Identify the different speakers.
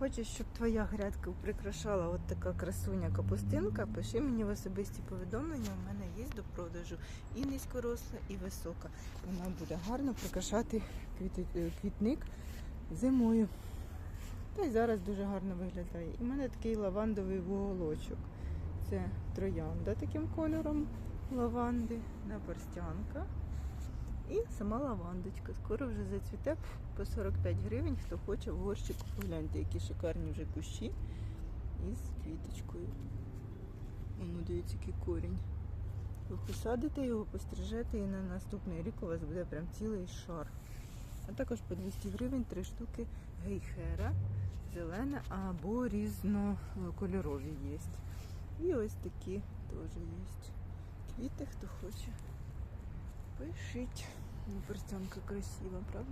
Speaker 1: Хочеш, щоб твоя грядка прикрашала от така красуня капустинка, пиши мені в особисті повідомлення. У мене є до продажу і низькоросла, і висока. Вона буде гарно прикрашати е, квітник зимою. Та й зараз дуже гарно виглядає. І в мене такий лавандовий вуголочок. Це троянда таким кольором лаванди, наперстянка. І сама лавандочка. Скоро вже зацвіте по 45 гривень. Хто хоче в горщику, погляньте, які шикарні вже кущі із квіточкою. Воно дивіться, який корінь. Ви посадите його, пострижете і на наступний рік у вас буде прям цілий шар. А також по 200 гривень три штуки гейхера, зелене або різнокольорові є. І ось такі теж є. Квіти, хто хоче. Пишіть. Ну, перстянка красива, правда?